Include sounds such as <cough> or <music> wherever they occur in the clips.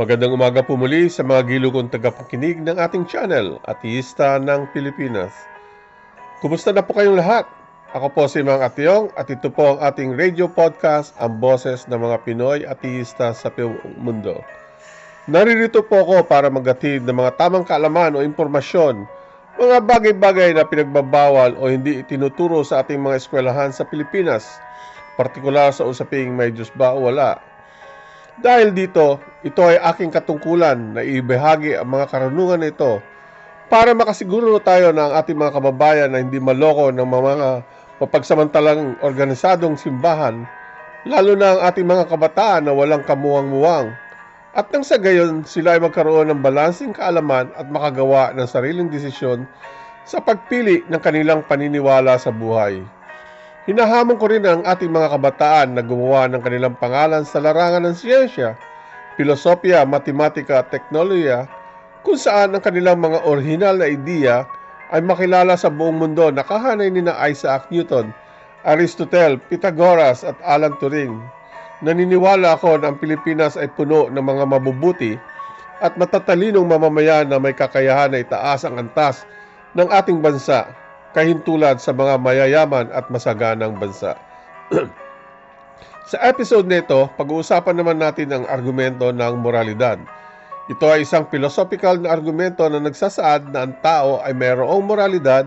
Magandang umaga po muli sa mga gilugong tagapakinig ng ating channel, Ateista ng Pilipinas. Kumusta na po kayong lahat? Ako po si Mang Atiyong at ito po ang ating radio podcast, ang boses ng mga Pinoy ateista sa mundo. Naririto po ako para maghatid ng mga tamang kaalaman o impormasyon, mga bagay-bagay na pinagbabawal o hindi itinuturo sa ating mga eskwelahan sa Pilipinas, partikular sa usaping may Diyos ba o wala. Dahil dito, ito ay aking katungkulan na ibahagi ang mga karunungan nito para makasiguro tayo na ang ating mga kababayan na hindi maloko ng mga mapagsamantalang organisadong simbahan, lalo na ang ating mga kabataan na walang kamuwang-muwang. At nang sa gayon, sila ay magkaroon ng balansing kaalaman at makagawa ng sariling desisyon sa pagpili ng kanilang paniniwala sa buhay. Hinahamon ko rin ang ating mga kabataan na gumawa ng kanilang pangalan sa larangan ng siyensya, filosofya, matematika at teknolohiya kung saan ang kanilang mga orihinal na ideya ay makilala sa buong mundo na kahanay ni na Isaac Newton, Aristotle, Pythagoras at Alan Turing. Naniniwala ako na ang Pilipinas ay puno ng mga mabubuti at matatalinong mamamayan na may kakayahan na itaas ang antas ng ating bansa kahintulad sa mga mayayaman at masaganang bansa. <clears throat> sa episode nito, pag-uusapan naman natin ang argumento ng moralidad. Ito ay isang philosophical na argumento na nagsasaad na ang tao ay mayroong moralidad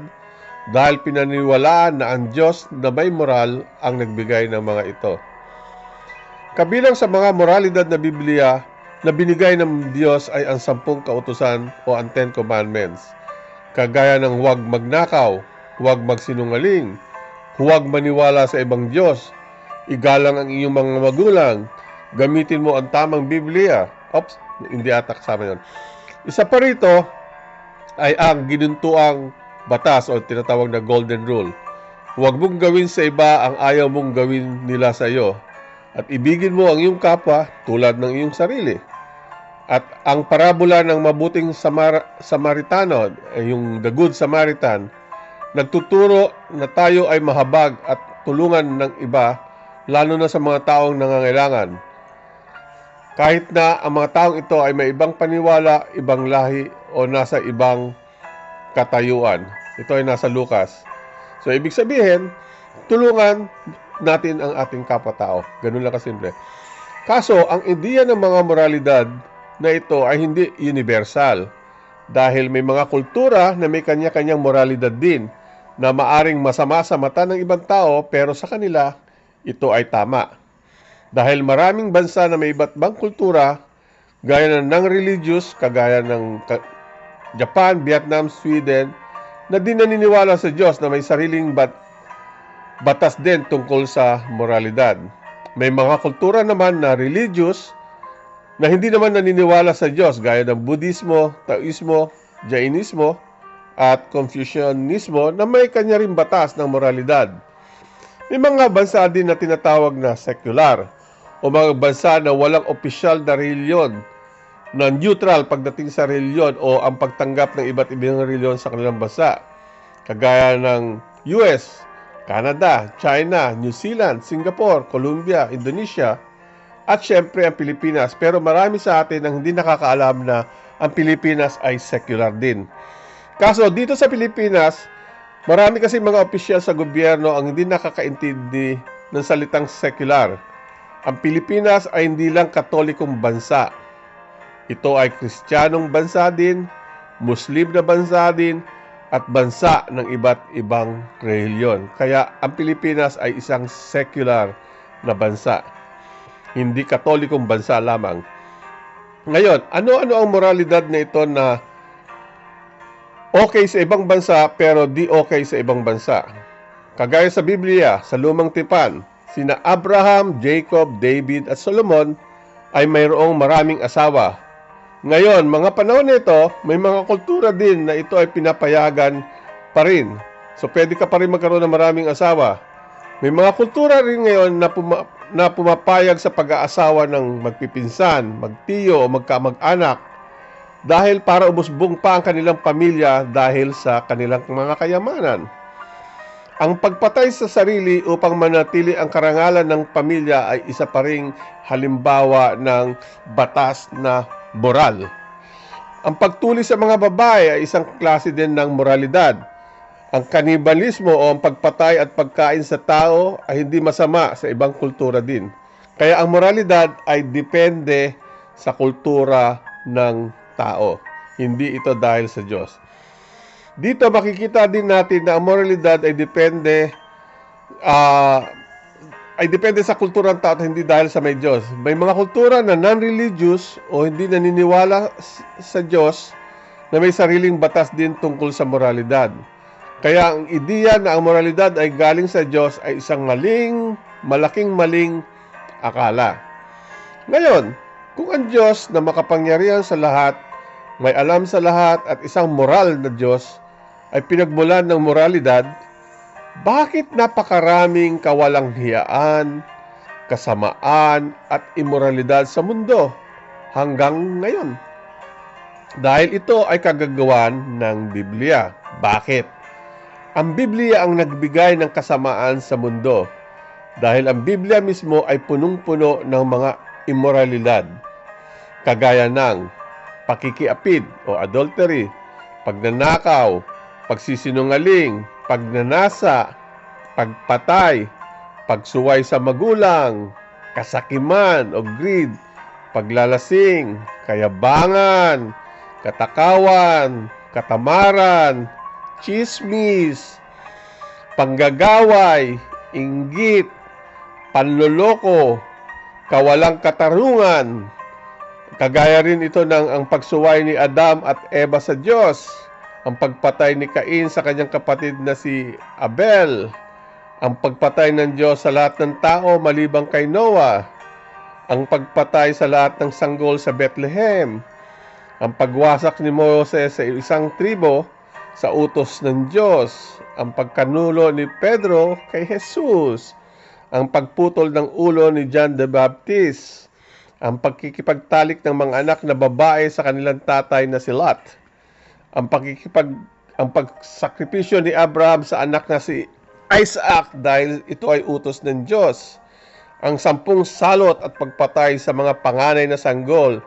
dahil pinaniwalaan na ang Diyos na may moral ang nagbigay ng mga ito. Kabilang sa mga moralidad na Biblia na binigay ng Diyos ay ang sampung kautusan o ang Ten Commandments, kagaya ng huwag magnakaw, huwag magsinungaling, huwag maniwala sa ibang Diyos, igalang ang iyong mga magulang, gamitin mo ang tamang Biblia. Oops, hindi ata kasama yun. Isa pa rito ay ang ginuntuang batas o tinatawag na golden rule. Huwag mong gawin sa iba ang ayaw mong gawin nila sa iyo. At ibigin mo ang iyong kapwa tulad ng iyong sarili. At ang parabola ng mabuting Samar- Samaritano, ay yung The Good Samaritan, nagtuturo na tayo ay mahabag at tulungan ng iba, lalo na sa mga taong nangangailangan. Kahit na ang mga taong ito ay may ibang paniwala, ibang lahi, o nasa ibang katayuan. Ito ay nasa Lucas. So, ibig sabihin, tulungan natin ang ating kapwa-tao. Ganun lang kasimple. Kaso, ang ideya ng mga moralidad na ito ay hindi universal dahil may mga kultura na may kanya-kanyang moralidad din na maaring masama sa mata ng ibang tao pero sa kanila ito ay tama. Dahil maraming bansa na may iba't ibang kultura gaya ng non-religious kagaya ng Japan, Vietnam, Sweden na di naniniwala sa Diyos na may sariling bat batas din tungkol sa moralidad. May mga kultura naman na religious na hindi naman naniniwala sa Diyos gaya ng Budismo, Taoismo, Jainismo at Confucianismo na may kanya rin batas ng moralidad. May mga bansa din na tinatawag na secular o mga bansa na walang opisyal na reliyon na neutral pagdating sa reliyon o ang pagtanggap ng iba't ibang reliyon sa kanilang bansa. Kagaya ng US, Canada, China, New Zealand, Singapore, Colombia, Indonesia, at syempre ang Pilipinas. Pero marami sa atin ang hindi nakakaalam na ang Pilipinas ay secular din. Kaso dito sa Pilipinas, marami kasi mga opisyal sa gobyerno ang hindi nakakaintindi ng salitang secular. Ang Pilipinas ay hindi lang katolikong bansa. Ito ay kristyanong bansa din, Muslim na bansa din, at bansa ng iba't ibang reliyon. Kaya ang Pilipinas ay isang secular na bansa. Hindi katolikong bansa lamang. Ngayon, ano-ano ang moralidad na ito na okay sa ibang bansa pero di okay sa ibang bansa? Kagaya sa Biblia, sa Lumang Tipan, sina Abraham, Jacob, David at Solomon ay mayroong maraming asawa. Ngayon, mga panahon nito, may mga kultura din na ito ay pinapayagan pa rin. So, pwede ka pa rin magkaroon ng maraming asawa. May mga kultura rin ngayon na, puma- na pumapayag sa pag-aasawa ng magpipinsan, magtiyo o magkamag-anak dahil para umusbong pa ang kanilang pamilya dahil sa kanilang mga kayamanan. Ang pagpatay sa sarili upang manatili ang karangalan ng pamilya ay isa pa ring halimbawa ng batas na moral. Ang pagtuli sa mga babae ay isang klase din ng moralidad. Ang kanibalismo o ang pagpatay at pagkain sa tao ay hindi masama sa ibang kultura din. Kaya ang moralidad ay depende sa kultura ng tao. Hindi ito dahil sa Diyos. Dito makikita din natin na ang moralidad ay depende ah, ay depende sa kultura ng tao at hindi dahil sa may Diyos. May mga kultura na non-religious o hindi naniniwala sa Diyos na may sariling batas din tungkol sa moralidad. Kaya ang ideya na ang moralidad ay galing sa Diyos ay isang maling, malaking maling akala. Ngayon, kung ang Diyos na makapangyarihan sa lahat, may alam sa lahat at isang moral na Diyos ay pinagmulan ng moralidad, bakit napakaraming kawalang hiyaan, kasamaan at imoralidad sa mundo hanggang ngayon? Dahil ito ay kagagawan ng Biblia. Bakit? Ang Biblia ang nagbigay ng kasamaan sa mundo dahil ang Biblia mismo ay punong-puno ng mga imoralidad kagaya ng pakikiapid o adultery, pagnanakaw, pagsisinungaling, pagnanasa, pagpatay, pagsuway sa magulang, kasakiman o greed, paglalasing, kayabangan, katakawan, katamaran, chismis, panggagaway, inggit, panloloko, kawalang katarungan. Kagaya rin ito ng ang pagsuway ni Adam at Eva sa Diyos, ang pagpatay ni Cain sa kanyang kapatid na si Abel, ang pagpatay ng Diyos sa lahat ng tao malibang kay Noah, ang pagpatay sa lahat ng sanggol sa Bethlehem, ang pagwasak ni Moses sa isang tribo sa utos ng Diyos, ang pagkanulo ni Pedro kay Jesus, ang pagputol ng ulo ni John the Baptist, ang pagkikipagtalik ng mga anak na babae sa kanilang tatay na si Lot, ang pagkikipag ang pagsakripisyo ni Abraham sa anak na si Isaac dahil ito ay utos ng Diyos, ang sampung salot at pagpatay sa mga panganay na sanggol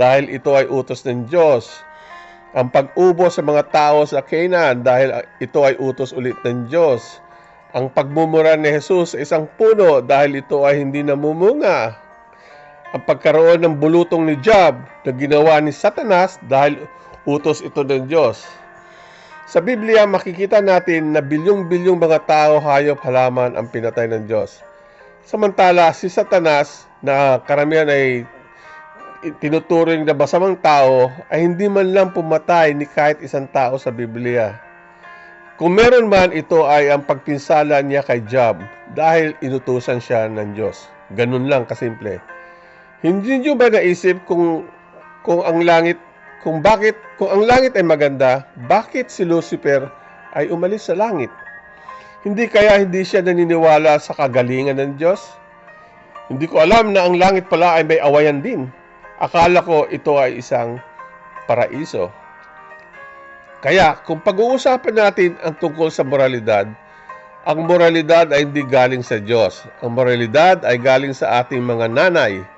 dahil ito ay utos ng Diyos, ang pag-ubo sa mga tao sa Canaan dahil ito ay utos ulit ng Diyos, ang pagmumura ni Jesus sa isang puno dahil ito ay hindi namumunga, ang pagkaroon ng bulutong ni Job na ginawa ni Satanas dahil utos ito ng Diyos. Sa Biblia, makikita natin na bilyong-bilyong mga tao, hayop, halaman ang pinatay ng Diyos. Samantala, si Satanas na karamihan ay tinuturing na masamang tao ay hindi man lang pumatay ni kahit isang tao sa Biblia. Kung meron man, ito ay ang pagpinsala niya kay Job dahil inutusan siya ng Diyos. Ganun lang kasimple. Hindi niyo ba naisip kung kung ang langit kung bakit kung ang langit ay maganda, bakit si Lucifer ay umalis sa langit? Hindi kaya hindi siya naniniwala sa kagalingan ng Diyos? Hindi ko alam na ang langit pala ay may awayan din. Akala ko ito ay isang paraiso. Kaya kung pag-uusapan natin ang tungkol sa moralidad, ang moralidad ay hindi galing sa Diyos. Ang moralidad ay galing sa ating mga nanay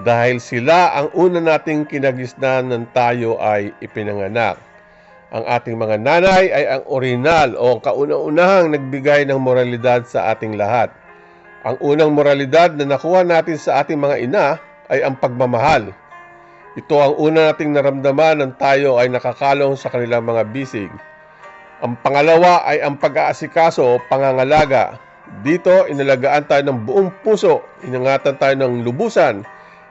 dahil sila ang una nating kinagisnan ng tayo ay ipinanganak. Ang ating mga nanay ay ang orinal o ang kauna-unahang nagbigay ng moralidad sa ating lahat. Ang unang moralidad na nakuha natin sa ating mga ina ay ang pagmamahal. Ito ang una nating naramdaman ng tayo ay nakakalong sa kanilang mga bisig. Ang pangalawa ay ang pag-aasikaso o pangangalaga. Dito, inalagaan tayo ng buong puso, inangatan tayo ng lubusan,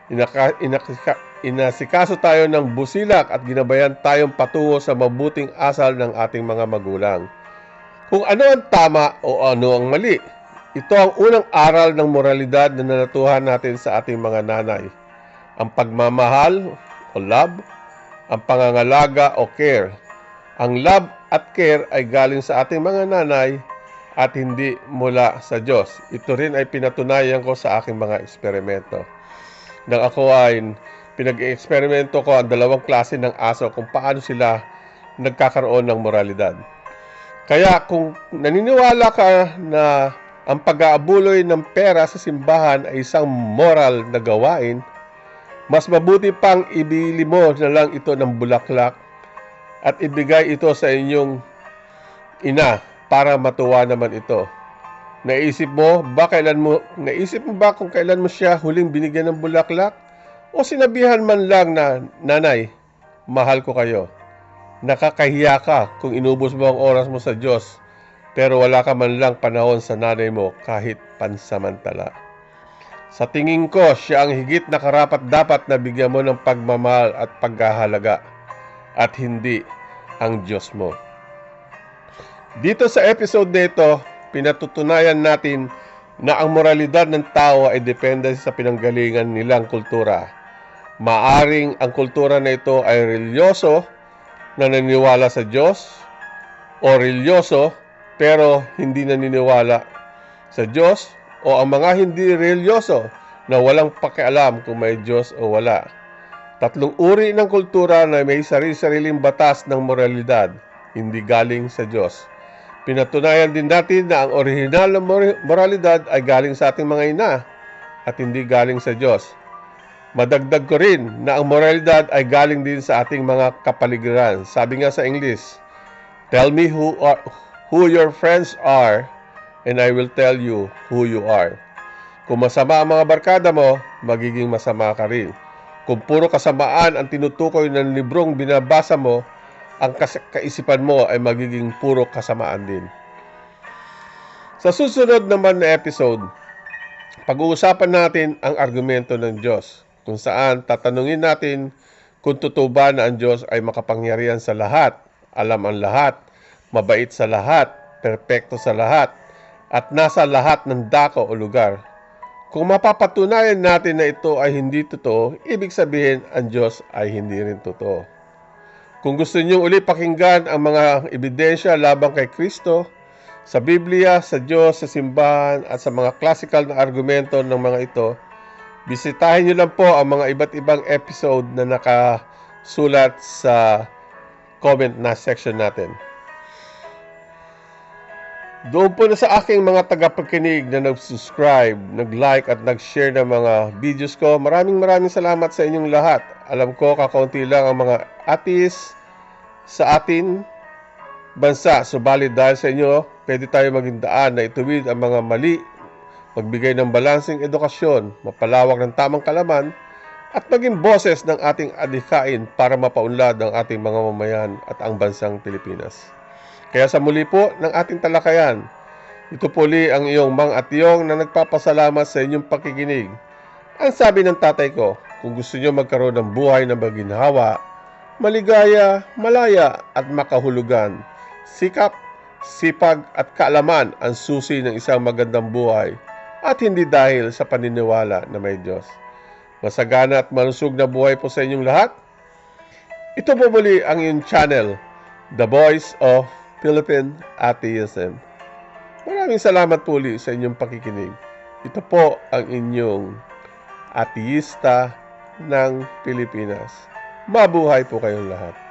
inaka, inaka, inasikaso tayo ng busilak at ginabayan tayong patungo sa mabuting asal ng ating mga magulang. Kung ano ang tama o ano ang mali, ito ang unang aral ng moralidad na natuhan natin sa ating mga nanay. Ang pagmamahal o love, ang pangangalaga o care. Ang love at care ay galing sa ating mga nanay at hindi mula sa Diyos. Ito rin ay pinatunayan ko sa aking mga eksperimento. Ako ay pinag-eksperimento ko ang dalawang klase ng aso kung paano sila nagkakaroon ng moralidad. Kaya kung naniniwala ka na ang pag-aabuloy ng pera sa simbahan ay isang moral na gawain, mas mabuti pang ibili mo na lang ito ng bulaklak at ibigay ito sa inyong ina para matuwa naman ito. Naisip mo ba kailan mo naisip mo ba kung kailan mo siya huling binigyan ng bulaklak o sinabihan man lang na nanay, mahal ko kayo. Nakakahiya ka kung inubos mo ang oras mo sa Diyos pero wala ka man lang panahon sa nanay mo kahit pansamantala. Sa tingin ko, siya ang higit na karapat dapat na bigyan mo ng pagmamahal at paghahalaga at hindi ang Diyos mo. Dito sa episode nito, pinatutunayan natin na ang moralidad ng tao ay depende sa pinanggalingan nilang kultura. Maaring ang kultura na ito ay religyoso na naniniwala sa Diyos o religyoso pero hindi naniniwala sa Diyos o ang mga hindi religyoso na walang pakialam kung may Diyos o wala. Tatlong uri ng kultura na may sarili-sariling batas ng moralidad, hindi galing sa Diyos. Pinatunayan din natin na ang orihinal na mor- moralidad ay galing sa ating mga ina at hindi galing sa Diyos. Madagdag ko rin na ang moralidad ay galing din sa ating mga kapaligiran. Sabi nga sa English, Tell me who, are, who your friends are and I will tell you who you are. Kung masama ang mga barkada mo, magiging masama ka rin. Kung puro kasamaan ang tinutukoy ng librong binabasa mo, ang kaisipan mo ay magiging puro kasamaan din. Sa susunod naman na episode, pag-uusapan natin ang argumento ng Diyos, kung saan tatanungin natin kung totoo ba na ang Diyos ay makapangyarihan sa lahat, alam ang lahat, mabait sa lahat, perpekto sa lahat, at nasa lahat ng dako o lugar. Kung mapapatunayan natin na ito ay hindi totoo, ibig sabihin ang Diyos ay hindi rin totoo. Kung gusto niyo uli pakinggan ang mga ebidensya labang kay Kristo, sa Biblia, sa Diyos, sa simbahan, at sa mga classical na argumento ng mga ito, bisitahin niyo lang po ang mga iba't ibang episode na nakasulat sa comment na section natin. Doon po na sa aking mga tagapakinig na nag-subscribe, nag-like at nag-share ng mga videos ko. Maraming maraming salamat sa inyong lahat. Alam ko kakaunti lang ang mga atis sa atin bansa. Subalit dahil sa inyo, pwede tayo maging daan na ituwid ang mga mali, magbigay ng balansing edukasyon, mapalawak ng tamang kalaman, at maging boses ng ating adikain para mapaunlad ang ating mga mamayan at ang bansang Pilipinas. Kaya sa muli po ng ating talakayan, ito po li ang iyong mang at iyong na nagpapasalamat sa inyong pakikinig. Ang sabi ng tatay ko, kung gusto nyo magkaroon ng buhay na maginhawa, maligaya, malaya at makahulugan, sikap, sipag at kaalaman ang susi ng isang magandang buhay at hindi dahil sa paniniwala na may Diyos. Masagana at malusog na buhay po sa inyong lahat. Ito po muli ang iyong channel, The Voice of Philippine Atheism. Maraming salamat po ulit sa inyong pakikinig. Ito po ang inyong ateista ng Pilipinas. Mabuhay po kayong lahat.